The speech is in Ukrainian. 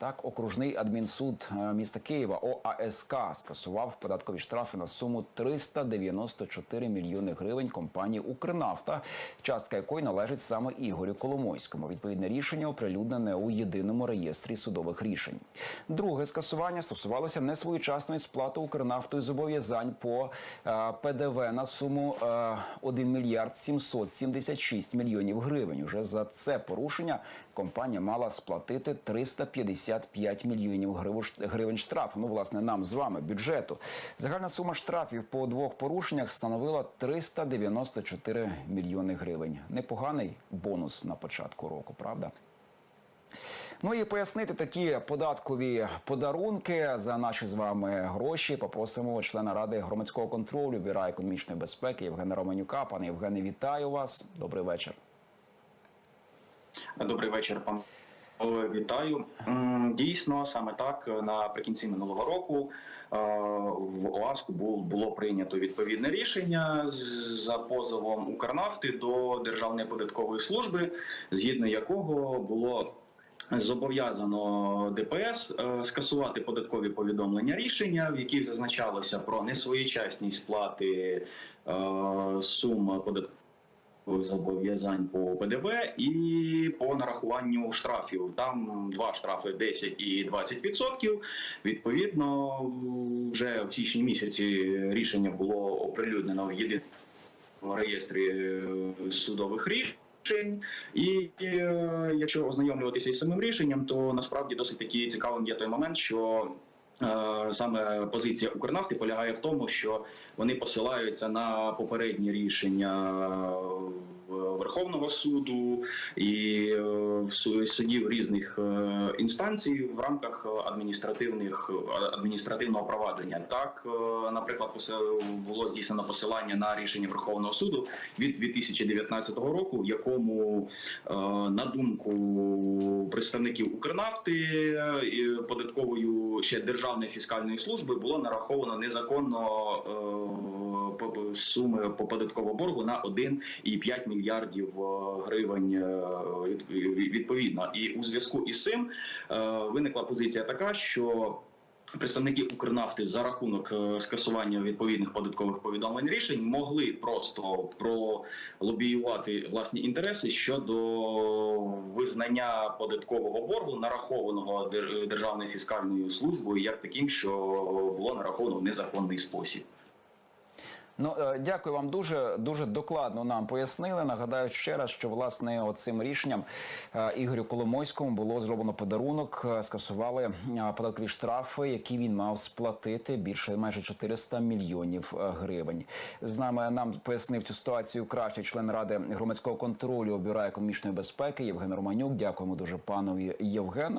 Так, окружний адмінсуд е, міста Києва ОАСК скасував податкові штрафи на суму 394 мільйони гривень компанії Укрнафта, частка якої належить саме Ігорю Коломойському. Відповідне рішення оприлюднене у єдиному реєстрі судових рішень. Друге скасування стосувалося несвоєчасної сплати Укрнафтою зобов'язань по е, ПДВ на суму е, 1 мільярд 776 мільйонів гривень. Уже за це порушення компанія мала сплатити 355 мільйонів гривень штрафу. Ну, власне, нам з вами бюджету. Загальна сума штрафів по двох порушеннях становила 394 мільйони гривень. Непоганий бонус на початку року, правда? Ну і пояснити такі податкові подарунки за наші з вами гроші. Попросимо члена ради громадського контролю Бюра економічної безпеки Євгена Романюка. Пане Євгене, вітаю вас. Добрий вечір. Добрий вечір, пан. Олег, Вітаю. Дійсно, саме так наприкінці минулого року е, в ОАСКу бу- було прийнято відповідне рішення за позовом Укрнафти до Державної податкової служби, згідно якого було зобов'язано ДПС е, скасувати податкові повідомлення рішення, в яких зазначалося про несвоєчасні сплати е, сум податкових зобов'язань по ПДВ і по нарахуванню штрафів. Там два штрафи 10 і 20%. Відповідно, вже в січні місяці рішення було оприлюднено в єдиному реєстрі е, судових рішень. І е, якщо ознайомлюватися із самим рішенням, то насправді досить таки цікавим є той момент, що саме позиція Укрнафти полягає в тому, що вони посилаються на попередні рішення е, Верховного суду і е, судів різних е, інстанцій в рамках адміністративних е, адміністративного провадження. Так, е, наприклад, було здійснено посилання на рішення Верховного суду від 2019 року, в якому, е, на думку представників Укрнафти е, податковою ще державної фіскальної служби було нараховано незаконно е, суми по податковому боргу на 1,5 мільярдів е, гривень е, відповідно. І у зв'язку із цим е, виникла позиція така, що Представники Укрнафти за рахунок е, скасування відповідних податкових повідомлень рішень могли просто пролобіювати власні інтереси щодо визнання податкового боргу, нарахованого Дер- Державною фіскальною службою, як таким, що було нараховано в незаконний спосіб. Ну е, дякую вам дуже дуже докладно нам пояснили. Нагадаю ще раз, що власне оцим рішенням е, Ігорю Коломойському було зроблено подарунок. е, Скасували податкові штрафи, які він мав сплатити більше майже 400 мільйонів гривень. З нами нам пояснив цю ситуацію краще член ради громадського контролю Бюра економічної безпеки Євген Романюк. Дякуємо дуже панові Євгену.